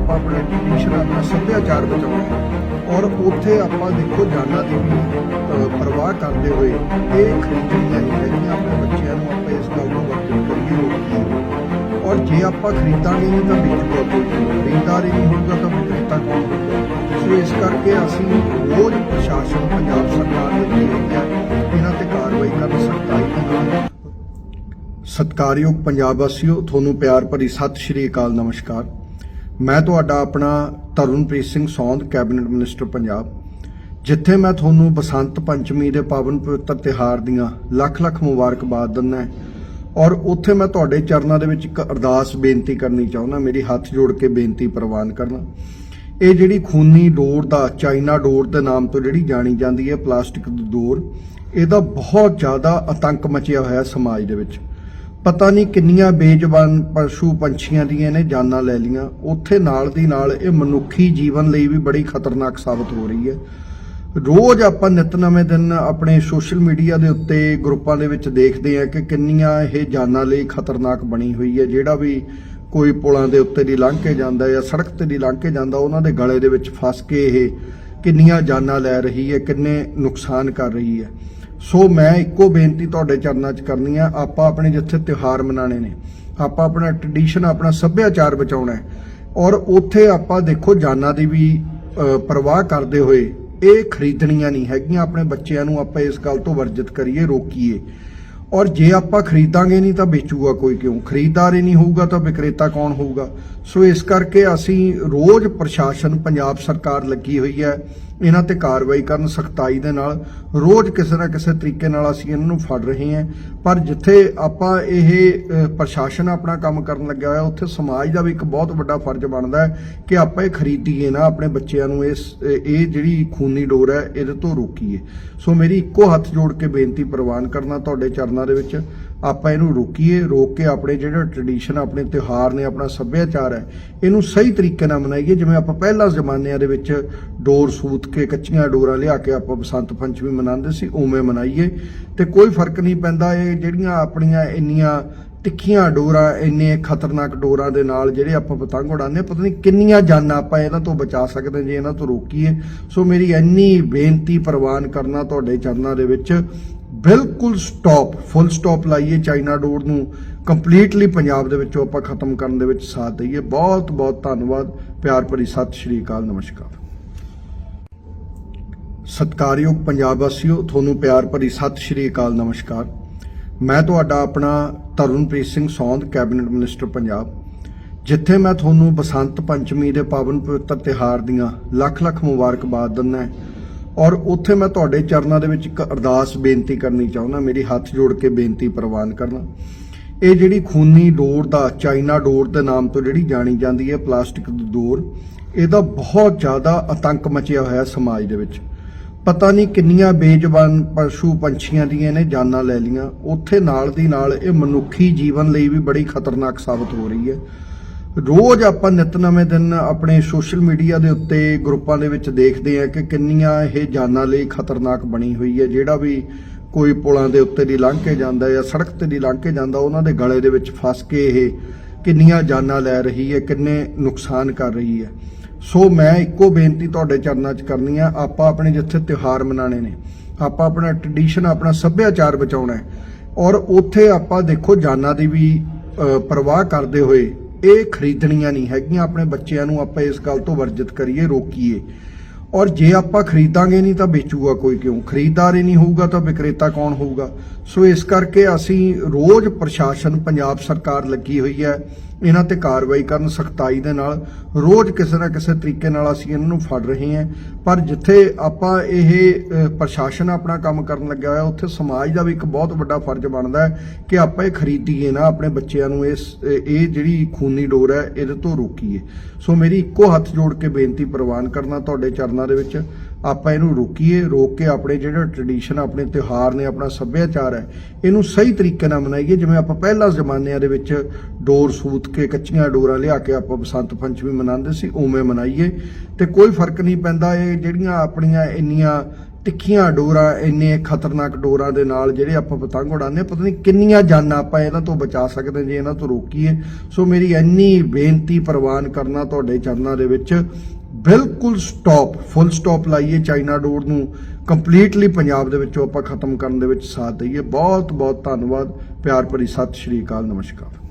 ਆਪਾਂ ਆਪਣਾ ਟ੍ਰੈਡੀਸ਼ਨ ਆਪਣਾ ਸੱਭਿਆਚਾਰ ਬਚਾਉਣਾ। ਔਰ ਉੱਥੇ ਆਪਾਂ ਦੇਖੋ ਜਾਨਾਂ ਦੀ ਵੀ ਪਰਵਾਹ ਕਰਦੇ ਹੋਏ ਇਹ ਖਰੀਦਣੀਆਂ ਨਹੀਂ ਹੈਗੀਆਂ ਆਪਣੇ ਬੱਚਿਆਂ ਨੂੰ ਆਪਾਂ ਇਸ ਗੱਲ ਤੋਂ ਵਰਤੋਂ ਕਰੀਏ ਰੋਕੀਏ। ਔਰ ਜੇ ਆਪਾਂ ਖਰੀਦਾਂਗੇ ਨਹੀਂ ਤਾਂ ਵੇਚੂਗਾ ਕੋਈ ਖਰੀਦਦਾਰ ਨਹੀਂ ਹੋਊਗਾ ਤਾਂ ਵਿਕਰੇਤਾ ਕੌਣ ਹੋਊਗਾ? ਸੋ ਇਸ ਕਰਕੇ ਅਸੀਂ ਰੋਜ਼ ਪ੍ਰਸ਼ਾਸਨ, ਪੰਜਾਬ ਸਰਕਾਰ ਦੇ ਕੀ ਇਹਨਾਂ ਤੇ ਕਾਰਵਾਈ ਕਰਨ, ਸਖਤਾਈ ਦੇ ਨਾਲ ਸਤਕਾਰਯੋਗ ਪੰਜਾਬ ਵਾਸੀਓ, ਤੁਹਾਨੂੰ ਪਿਆਰ ਭਰੀ ਸਤਿ ਸ਼੍ਰੀ ਅਕਾਲ, ਨਮਸਕਾਰ। ਮੈਂ ਤੁਹਾਡਾ ਆਪਣਾ ਤਰੁਣਪ੍ਰੀਤ ਸਿੰਘ ਸੌਂਦ, ਕੈਬਨਿਟ ਮਿਨਿਸਟਰ ਪੰਜਾਬ, ਜਿੱਥੇ ਮੈਂ ਤੁਹਾਨੂੰ ਬਸੰਤ ਪੰਚਮੀ ਦੇ ਪਾਵਨ ਪਵਿੱਤਰ ਤਿਹਾਰ ਦੀਆਂ ਲੱਖ ਲੱਖ ਮੁਬਾਰਕਬਾਦ ਦਿੰਦਾ ਔਰ ਉੱਥੇ ਮੈਂ ਤੁਹਾਡੇ ਚਰਨਾਂ ਦੇ ਵਿੱਚ ਇੱਕ ਅਰਦਾਸ ਬੇਨਤੀ ਕਰਨੀ ਚਾਹੁੰਦਾ, ਮੇਰੀ ਹੱਥ ਜੋੜ ਕੇ ਬੇਨਤੀ ਪ੍ਰਵਾਨ ਕਰਨਾ। ਇਹ ਜਿਹੜੀ ਖੂਨੀ ਡੋਰ ਦਾ, ਚਾਈਨਾ ਡੋਰ ਦੇ ਨਾਮ ਤੋਂ ਜਿਹੜੀ ਜਾਣੀ ਜਾਂਦੀ ਹੈ, ਪਲਾਸਟਿਕ ਦੀ ਡੋਰ, ਇਹਦਾ ਬਹੁਤ ਜ਼ਿਆਦਾ ਆਤੰਕ ਮਚਿਆ ਹੋਇਆ ਸਮਾਜ ਦੇ ਵਿੱਚ। ਪਤਾ ਨਹੀਂ ਕਿੰਨੀਆਂ ਬੇਜ਼ਬਾਨ ਪਸ਼ੂ ਪੰਛੀਆਂ ਦੀਆਂ ਇਹਨੇ ਜਾਨਾਂ ਲੈ ਲੀਆਂ। ਉੱਥੇ ਨਾਲ ਦੀ ਨਾਲ ਇਹ ਮਨੁੱਖੀ ਜੀਵਨ ਲਈ ਵੀ ਬੜੀ ਖਤਰਨਾਕ ਸਾਬਤ ਹੋ ਰਹੀ ਹੈ। ਰੋਜ਼ ਆਪਾਂ ਨਿਤ ਨਵੇਂ ਦਿਨ ਆਪਣੇ ਸੋਸ਼ਲ ਮੀਡੀਆ ਦੇ ਉੱਤੇ ਗਰੁੱਪਾਂ ਦੇ ਵਿੱਚ ਦੇਖਦੇ ਆ ਕਿ ਕਿੰਨੀਆਂ ਇਹ ਜਾਨਾਂ ਲਈ ਖਤਰਨਾਕ ਬਣੀ ਹੋਈ ਹੈ। ਜਿਹੜਾ ਵੀ ਕੋਈ ਪੁਲਾਂ ਦੇ ਉੱਤੇ ਦੀ ਲੰਘ ਕੇ ਜਾਂਦਾ ਜਾਂ ਸੜਕ ਤੇ ਦੀ ਲੰਘ ਕੇ ਜਾਂਦਾ, ਉਹਨਾਂ ਦੇ ਗਲੇ ਦੇ ਵਿੱਚ ਫਸ ਕੇ ਇਹ ਕਿੰਨੀਆਂ ਜਾਨਾਂ ਲੈ ਰਹੀ ਹੈ, ਕਿੰਨੇ ਨੁਕਸਾਨ ਕਰ ਰਹੀ ਹੈ। ਸੋ ਮੈਂ ਇੱਕੋ ਬੇਨਤੀ ਤੁਹਾਡੇ ਚਰਨਾਂ 'ਚ ਕਰਨੀ ਆ, ਆਪਾਂ ਆਪਣੇ ਜਿੱਥੇ ਤਿਉਹਾਰ ਮਨਾਣੇ ਨੇ, ਆਪਾਂ ਆਪਣਾ ਟ੍ਰੈਡੀਸ਼ਨ ਆਪਣਾ ਸੱਭਿਆਚਾਰ ਬਚਾਉਣਾ ਹੈ। ਔਰ ਉੱਥੇ ਆਪਾਂ ਦੇਖੋ ਜਾਨਾਂ ਦੀ ਵੀ ਪਰਵਾਹ ਕਰਦੇ ਹੋਏ, ਇਹ ਖਰੀਦਣੀਆਂ ਨਹੀਂ ਹੈਗੀਆਂ, ਆਪਣੇ ਬੱਚਿਆਂ ਨੂੰ ਆਪਾਂ ਇਸ ਗੱਲ ਤੋਂ ਵਰਜਿਤ ਕਰੀਏ, ਰੋਕੀਏ। ਔਰ ਜੇ ਆਪਾਂ ਖਰੀਦਾਂਗੇ ਨਹੀਂ ਤਾਂ ਵੇਚੂਗਾ ਕੋਈ ਕਿਉਂ? ਖਰੀਦਦਾਰ ਹੀ ਨਹੀਂ ਹੋਊਗਾ ਤਾਂ ਵਿਕਰੇਤਾ ਕੌਣ ਹੋਊਗਾ? ਸੋ ਇਸ ਕਰਕੇ ਅਸੀਂ ਰੋਜ਼ ਪ੍ਰਸ਼ਾਸਨ, ਪੰਜਾਬ ਸਰਕਾਰ ਲੱਗੀ ਹੋਈ ਹੈ ਇਹਨਾਂ ਤੇ ਕਾਰਵਾਈ ਕਰਨ ਸਖਤਾਈ ਦੇ ਨਾਲ ਰੋਜ਼ ਕਿਸੇ ਨਾ ਕਿਸੇ ਤਰੀਕੇ ਨਾਲ ਅਸੀਂ ਇਹਨਾਂ ਨੂੰ ਫੜ ਰਹੇ ਹਾਂ। ਪਰ ਜਿੱਥੇ ਆਪਾਂ ਇਹ ਪ੍ਰਸ਼ਾਸਨ ਆਪਣਾ ਕੰਮ ਕਰਨ ਲੱਗਿਆ ਹੋਇਆ, ਉੱਥੇ ਸਮਾਜ ਦਾ ਵੀ ਇੱਕ ਬਹੁਤ ਵੱਡਾ ਫਰਜ਼ ਬਣਦਾ ਹੈ ਕਿ ਆਪਾਂ ਇਹ ਖਰੀਦੀਏ ਨਾ, ਆਪਣੇ ਬੱਚਿਆਂ ਨੂੰ ਇਸ, ਇਹ ਜਿਹੜੀ ਖੂਨੀ ਡੋਰ ਹੈ, ਇਹਦੇ ਤੋਂ ਰੋਕੀਏ। ਸੋ ਮੇਰੀ ਇੱਕੋ ਹੱਥ ਜੋੜ ਕੇ ਬੇਨਤੀ ਪ੍ਰਵਾਨ ਕਰਨਾ ਤੁਹਾਡੇ ਚਰਨਾਂ ਦੇ ਵਿੱਚ। ਆਪਾਂ ਇਹਨੂੰ ਰੋਕੀਏ ਰੋਕ ਕੇ ਆਪਣੇ ਜਿਹੜੇ ਟ੍ਰੈਡੀਸ਼ਨ ਆਪਣੇ ਤਿਉਹਾਰ ਨੇ ਆਪਣਾ ਸੱਭਿਆਚਾਰ ਹੈ ਇਹਨੂੰ ਸਹੀ ਤਰੀਕੇ ਨਾਲ ਮਨਾਈਏ। ਜਿਵੇਂ ਆਪਾਂ ਪਹਿਲਾਂ ਜ਼ਮਾਨਿਆਂ ਦੇ ਵਿੱਚ ਡੋਰ ਸੂਤ ਕੇ ਕੱਚੀਆਂ ਡੋਰਾਂ ਲਿਆ ਕੇ ਆਪਾਂ ਬਸੰਤ ਪੰਚਮੀ ਮਨਾਉਂਦੇ ਸੀ ਉਵੇਂ ਮਨਾਈਏ। ਤੇ ਕੋਈ ਫ਼ਰਕ ਨਹੀਂ ਪੈਂਦਾ ਇਹ ਜਿਹੜੀਆਂ ਆਪਣੀਆਂ ਇੰਨੀਆਂ ਤਿੱਖੀਆਂ ਡੋਰਾਂ ਇੰਨੇ ਖਤਰਨਾਕ ਡੋਰਾਂ ਦੇ ਨਾਲ ਜਿਹੜੇ ਆਪਾਂ ਪਤੰਗ ਉਡਾਉਂਦੇ ਹਾਂ, ਪਤਾ ਨਹੀਂ ਕਿੰਨੀਆਂ ਜਾਨਾਂ ਆਪਾਂ ਇਹਨਾਂ ਤੋਂ ਬਚਾ ਸਕਦੇ ਹਾਂ ਜੇ ਇਹਨਾਂ ਤੋਂ ਰੋਕੀਏ। ਸੋ ਮੇਰੀ ਇੰਨੀ ਬੇਨਤੀ ਪ੍ਰਵਾਨ ਕਰਨਾ ਤੁਹਾਡੇ ਚਰਨਾਂ ਦੇ ਵਿੱਚ ਬਿਲਕੁਲ ਸਟਾਪ ਫੁੱਲ ਸਟਾਪ ਲਾਈਏ ਚਾਈਨਾ ਡੋਰ ਨੂੰ। ਕੰਪਲੀਟਲੀ ਪੰਜਾਬ ਦੇ ਵਿੱਚੋਂ ਆਪਾਂ ਖਤਮ ਕਰਨ ਦੇ ਵਿੱਚ ਸਾਥ ਦਈਏ। ਬਹੁਤ ਬਹੁਤ ਧੰਨਵਾਦ। ਪਿਆਰ ਭਰੀ ਸਤਿ ਸ਼੍ਰੀ ਅਕਾਲ, ਨਮਸਕਾਰ। ਸਤਕਾਰਯੋਗ ਪੰਜਾਬ ਵਾਸੀਓ, ਤੁਹਾਨੂੰ ਪਿਆਰ ਭਰੀ ਸਤਿ ਸ਼੍ਰੀ ਅਕਾਲ, ਨਮਸਕਾਰ। ਮੈਂ ਤੁਹਾਡਾ ਆਪਣਾ ਤਰੁਣਪ੍ਰੀਤ ਸਿੰਘ ਸੌਂਦ, ਕੈਬਨਿਟ ਮਿਨਿਸਟਰ ਪੰਜਾਬ। ਜਿੱਥੇ ਮੈਂ ਤੁਹਾਨੂੰ ਬਸੰਤ ਪੰਚਮੀ ਦੇ ਪਾਵਨ ਪਵਿੱਤਰ ਤਿਹਾਰ ਦੀਆਂ ਲੱਖ ਲੱਖ ਮੁਬਾਰਕਬਾਦ ਦਿੰਦਾ ਹਾਂ। ਔਰ ਉੱਥੇ ਮੈਂ ਤੁਹਾਡੇ ਚਰਨਾਂ ਦੇ ਵਿੱਚ ਇੱਕ ਅਰਦਾਸ ਬੇਨਤੀ ਕਰਨੀ ਚਾਹੁੰਦਾ, ਮੇਰੀ ਹੱਥ ਜੋੜ ਕੇ ਬੇਨਤੀ ਪ੍ਰਵਾਨ ਕਰਨਾ। ਇਹ ਜਿਹੜੀ ਖੂਨੀ ਡੋਰ ਦਾ, ਚਾਈਨਾ ਡੋਰ ਦੇ ਨਾਮ ਤੋਂ ਜਿਹੜੀ ਜਾਣੀ ਜਾਂਦੀ ਹੈ, ਪਲਾਸਟਿਕ ਦੀ ਡੋਰ, ਇਹਦਾ ਬਹੁਤ ਜ਼ਿਆਦਾ ਆਤੰਕ ਮਚਿਆ ਹੋਇਆ ਸਮਾਜ ਦੇ ਵਿੱਚ। ਪਤਾ ਨਹੀਂ ਕਿੰਨੀਆਂ ਬੇਜ਼ਬਾਨ ਪਸ਼ੂ ਪੰਛੀਆਂ ਦੀਆਂ ਇਹਨੇ ਜਾਨਾਂ ਲੈ ਲੀਆਂ ਉੱਥੇ ਨਾਲ ਦੀ ਨਾਲ ਇਹ ਮਨੁੱਖੀ ਜੀਵਨ ਲਈ ਵੀ ਬੜੀ ਖਤਰਨਾਕ ਸਾਬਤ ਹੋ ਰਹੀ ਹੈ। ਰੋਜ਼ ਆਪਾਂ ਨਿਤ ਨਵੇਂ ਦਿਨ ਆਪਣੇ ਸੋਸ਼ਲ ਮੀਡੀਆ ਦੇ ਉੱਤੇ ਗਰੁੱਪਾਂ ਦੇ ਵਿੱਚ ਦੇਖਦੇ ਆ ਕਿ ਕਿੰਨੀਆਂ ਇਹ ਜਾਨਾਂ ਲਈ ਖਤਰਨਾਕ ਬਣੀ ਹੋਈ ਹੈ, ਜਿਹੜਾ ਵੀ ਕੋਈ ਪੁਲਾਂ ਦੇ ਉੱਤੇ ਦੀ ਲੰਘ ਕੇ ਜਾਂਦਾ ਜਾਂ ਸੜਕ ਤੇ ਦੀ ਲੰਘ ਕੇ ਜਾਂਦਾ, ਉਹਨਾਂ ਦੇ ਗਲੇ ਦੇ ਵਿੱਚ ਫਸ ਕੇ ਇਹ ਕਿੰਨੀਆਂ ਜਾਨਾਂ ਲੈ ਰਹੀ ਹੈ, ਕਿੰਨੇ ਨੁਕਸਾਨ ਕਰ ਰਹੀ ਹੈ। ਸੋ ਮੈਂ ਇੱਕੋ ਬੇਨਤੀ ਤੁਹਾਡੇ ਚਰਨਾਂ 'ਚ ਕਰਨੀ ਆ, ਆਪਾਂ ਆਪਣੇ ਜਿੱਥੇ ਤਿਉਹਾਰ ਮਨਾਣੇ ਨੇ, ਆਪਾਂ ਆਪਣਾ ਟ੍ਰੈਡੀਸ਼ਨ ਆਪਣਾ ਸੱਭਿਆਚਾਰ ਬਚਾਉਣਾ ਹੈ ਔਰ ਉੱਥੇ ਆਪਾਂ ਦੇਖੋ ਜਾਨਾਂ ਦੀ ਵੀ ਪਰਵਾਹ ਕਰਦੇ ਹੋਏ ਇਹ ਖਰੀਦਣੀਆਂ ਨਹੀਂ ਹੈਗੀਆਂ। ਆਪਣੇ ਬੱਚਿਆਂ ਨੂੰ ਆਪਾਂ ਇਸ ਗੱਲ ਤੋਂ ਵਰਜਿਤ ਕਰੀਏ, ਰੋਕੀਏ। ਔਰ ਜੇ ਆਪਾਂ ਖਰੀਦਾਂਗੇ ਨਹੀਂ ਤਾਂ ਵੇਚੂਗਾ ਕੋਈ ਕਿਉਂ? ਖਰੀਦਦਾਰ ਹੀ ਨਹੀਂ ਹੋਊਗਾ ਤਾਂ ਵਿਕਰੇਤਾ ਕੌਣ ਹੋਊਗਾ? ਸੋ ਇਸ ਕਰਕੇ ਅਸੀਂ ਰੋਜ਼ ਪ੍ਰਸ਼ਾਸਨ, ਪੰਜਾਬ ਸਰਕਾਰ ਲੱਗੀ ਹੋਈ ਹੈ। ਇਹਨਾਂ ਤੇ ਕਾਰਵਾਈ ਕਰਨ ਸਖਤਾਈ ਦੇ ਨਾਲ ਰੋਜ਼ ਕਿਸੇ ਨਾ ਕਿਸੇ ਤਰੀਕੇ ਨਾਲ ਅਸੀਂ ਇਹਨਾਂ ਨੂੰ ਫੜ ਰਹੇ ਹਾਂ। ਪਰ ਜਿੱਥੇ ਆਪਾਂ ਇਹ ਪ੍ਰਸ਼ਾਸਨ ਆਪਣਾ ਕੰਮ ਕਰਨ ਲੱਗਿਆ ਹੋਇਆ, ਉੱਥੇ ਸਮਾਜ ਦਾ ਵੀ ਇੱਕ ਬਹੁਤ ਵੱਡਾ ਫਰਜ਼ ਬਣਦਾ ਹੈ ਕਿ ਆਪਾਂ ਇਹ ਖਰੀਦੀਏ ਨਾ, ਆਪਣੇ ਬੱਚਿਆਂ ਨੂੰ ਇਸ ਇਹ ਜਿਹੜੀ ਖੂਨੀ ਡੋਰ ਹੈ, ਇਹਦੇ ਤੋਂ ਰੋਕੀਏ। ਸੋ ਮੇਰੀ ਇੱਕੋ ਹੱਥ ਜੋੜ ਕੇ ਬੇਨਤੀ ਪ੍ਰਵਾਨ ਕਰਨਾ ਤੁਹਾਡੇ ਚਰਨਾਂ ਦੇ ਵਿੱਚ। ਆਪਾਂ ਇਹਨੂੰ ਰੋਕੀਏ ਰੋਕ ਕੇ ਆਪਣੇ ਜਿਹੜੇ ਟ੍ਰੈਡੀਸ਼ਨ ਆਪਣੇ ਤਿਉਹਾਰ ਨੇ ਆਪਣਾ ਸੱਭਿਆਚਾਰ ਹੈ ਇਹਨੂੰ ਸਹੀ ਤਰੀਕੇ ਨਾਲ ਮਨਾਈਏ। ਜਿਵੇਂ ਆਪਾਂ ਪਹਿਲਾਂ ਜ਼ਮਾਨਿਆਂ ਦੇ ਵਿੱਚ ਡੋਰ ਸੂਤ ਕੇ ਕੱਚੀਆਂ ਡੋਰਾਂ ਲਿਆ ਕੇ ਆਪਾਂ ਬਸੰਤ ਪੰਚਮੀ ਮਨਾਉਂਦੇ ਸੀ ਉਵੇਂ ਮਨਾਈਏ। ਤੇ ਕੋਈ ਫ਼ਰਕ ਨਹੀਂ ਪੈਂਦਾ ਇਹ ਜਿਹੜੀਆਂ ਆਪਣੀਆਂ ਇੰਨੀਆਂ ਤਿੱਖੀਆਂ ਡੋਰਾਂ ਇੰਨੇ ਖਤਰਨਾਕ ਡੋਰਾਂ ਦੇ ਨਾਲ ਜਿਹੜੇ ਆਪਾਂ ਪਤੰਗ ਉਡਾਉਂਦੇ ਹਾਂ, ਪਤਾ ਨਹੀਂ ਕਿੰਨੀਆਂ ਜਾਨਾਂ ਆਪਾਂ ਇਹਨਾਂ ਤੋਂ ਬਚਾ ਸਕਦੇ ਜੇ ਇਹਨਾਂ ਤੋਂ ਰੋਕੀਏ। ਸੋ ਮੇਰੀ ਇੰਨੀ ਬੇਨਤੀ ਪ੍ਰਵਾਨ ਕਰਨਾ ਤੁਹਾਡੇ ਚਰਨਾਂ ਦੇ ਵਿੱਚ ਬਿਲਕੁਲ ਸਟਾਪ ਫੁੱਲ ਸਟਾਪ ਲਾਈਏ ਚਾਈਨਾ ਡੋਰ ਨੂੰ ਕੰਪਲੀਟਲੀ ਪੰਜਾਬ ਦੇ ਵਿੱਚੋਂ ਆਪਾਂ ਖਤਮ ਕਰਨ ਦੇ ਵਿੱਚ ਸਾਥ ਦਈਏ। ਬਹੁਤ ਬਹੁਤ ਧੰਨਵਾਦ, ਪਿਆਰ ਭਰੀ ਸਤਿ ਸ਼੍ਰੀ ਅਕਾਲ, ਨਮਸਕਾਰ।